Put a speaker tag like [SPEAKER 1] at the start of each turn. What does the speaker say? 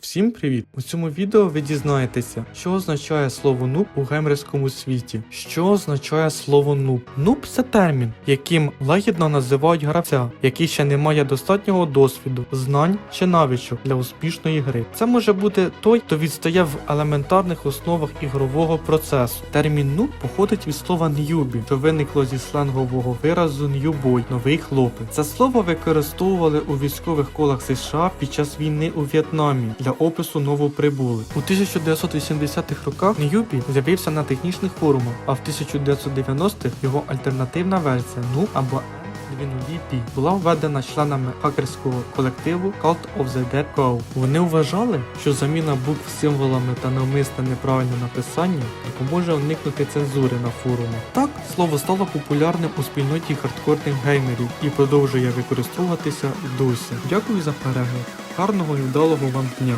[SPEAKER 1] Всім привіт! У цьому відео ви дізнаєтеся, що означає слово нуб у геймерському світі. Що означає слово нуб? Нуб це термін, яким лагідно називають гравця, який ще не має достатнього досвіду, знань чи навичок для успішної гри. Це може бути той, хто відстає в елементарних основах ігрового процесу. Термін нуб походить від слова ньюбі, що виникло зі сленгового виразу ньюбой новий хлопець. Це слово використовували у військових колах США під час війни у В'єтнамі для опису новоприбулих. У 1980-х роках Ньюбі з'явився на технічних форумах, а в 1990-х його альтернативна версія ну або N20P була введена членами хакерського колективу Cult of the Dead Go. Вони вважали, що заміна букв символами та навмисне неправильне написання допоможе уникнути цензури на форумах. Так, слово стало популярним у спільноті хардкорних геймерів і продовжує використовуватися досі. Дякую за перегляд. Гарного і вдалого вам дня!